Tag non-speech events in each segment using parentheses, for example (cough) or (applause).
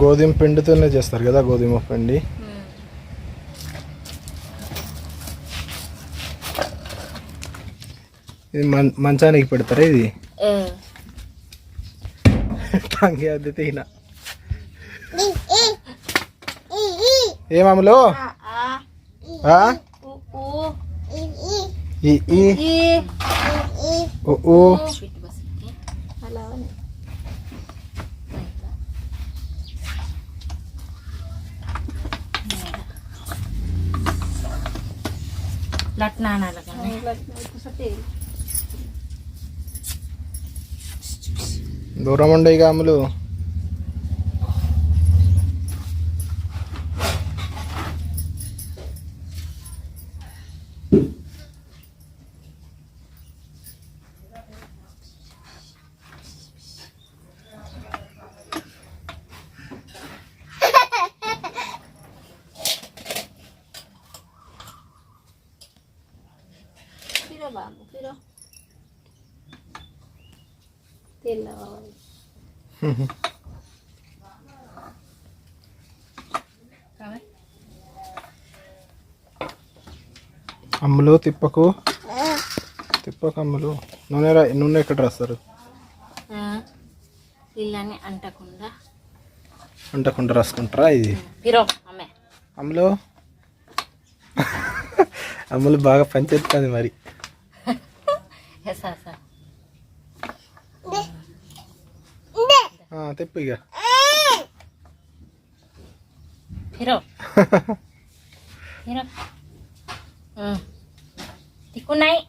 గోధుమ పిండితోనే చేస్తారు కదా గోధుమ పిండి. ఇది మంచానికి పెడతారా ఇది? టంగి అది తిన. ఏమమ్మలో ఆ? ఈ లట్నానాల కానీ దూరం ఉండే ఇక అమ్ములు తిప్పకు. తిప్పకు అమ్ములు నూనె నూనె ఎక్కడ రాస్తారు? పిల్లని అంటకుండా. అంటకుండా రాసుకుంటారా ఇది? అమ్ములు? అమ్ములు బాగా పనిచేస్తుంది మరి. ఎసా సార్. తిప్పు ఇక. తిక్కున్నాయి (laughs)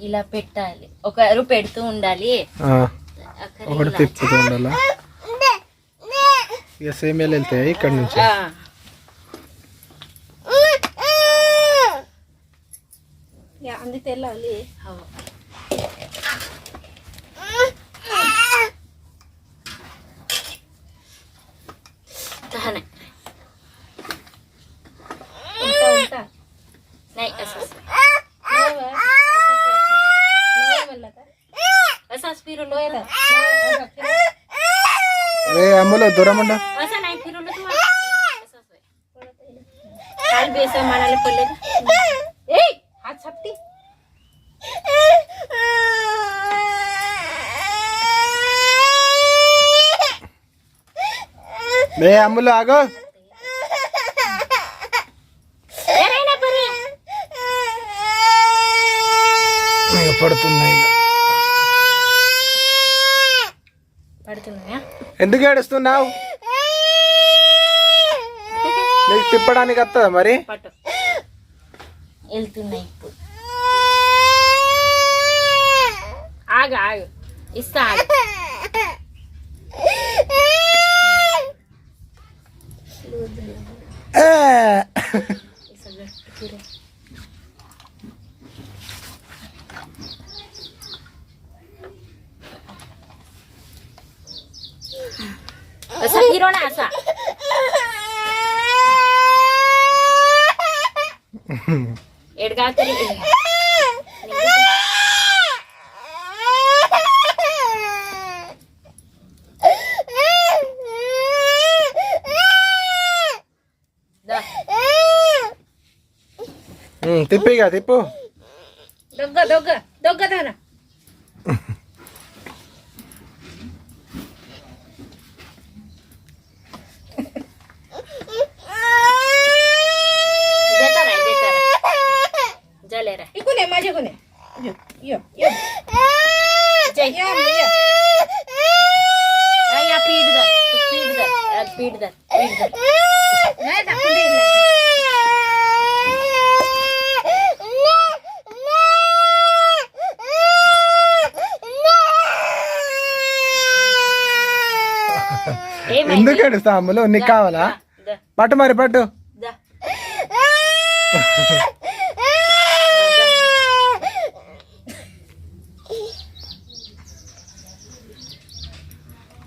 ఇలా పెట్టాలి. ఒకరు పెడుతూ ఉండాలి. ఒకటి తిప్పుతూ ఉండాలా? ఇక సేమియాలు వెళ్తాయి ఇక్కడ నుంచి? ఆ, ఇక थांब बोलव तुरा म्हणलं असं नाही फिरवलं तुम्हाला असं असं. काल बी असं मानाला पडलं का? ए हात छापती बे आंबोल अगं ए, नाही ना बरे पडतो नाही ఎందుకు ఏడుస్తున్నావు? నీకు తిప్పడానికి వస్తుందా మరి? వెళ్తున్నాయి ఇప్పుడు. ఆగు ఆగు. ఇస్తా ఆగు. ఇంట్లోనే ఆశ ఎడగాకరి తిప్పిగా తిప్పు దొగ్గ దొగ్గ దొగ్గ దానా చెక్కునే మా చెక్కునే ఎందుకు ఏడుస్తా అమ్ములు? నీకు కావాలా? పట్టు మరి పట్టు.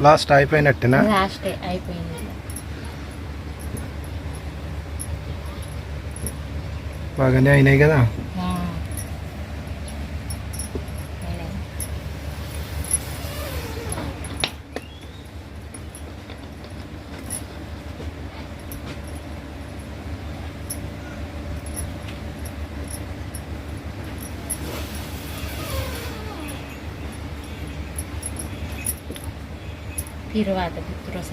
లాస్ట్ అయిపోయినట్టేనా? లాస్ట్ అయిపోయింది. బాగానే అయినాయి కదా? පිරවාද පුත්‍රසත්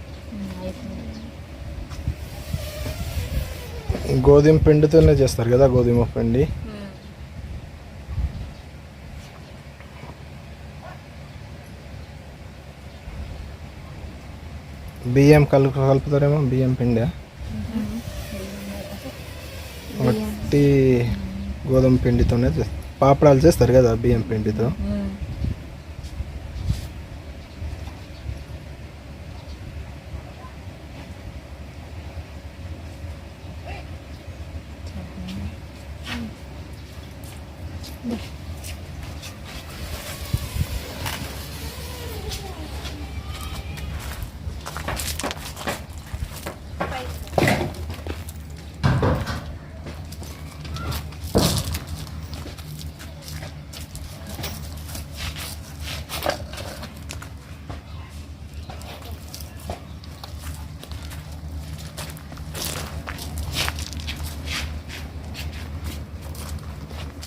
గోధుమ పిండితోనే చేస్తారు కదా గోధుమ పిండి. బియ్యం కలుపు కలుపుతారేమో బియ్యం పిండి? వట్టి గోధుమ పిండితోనే పాపడాలు చేస్తారు కదా బియ్యం పిండితో. Bye.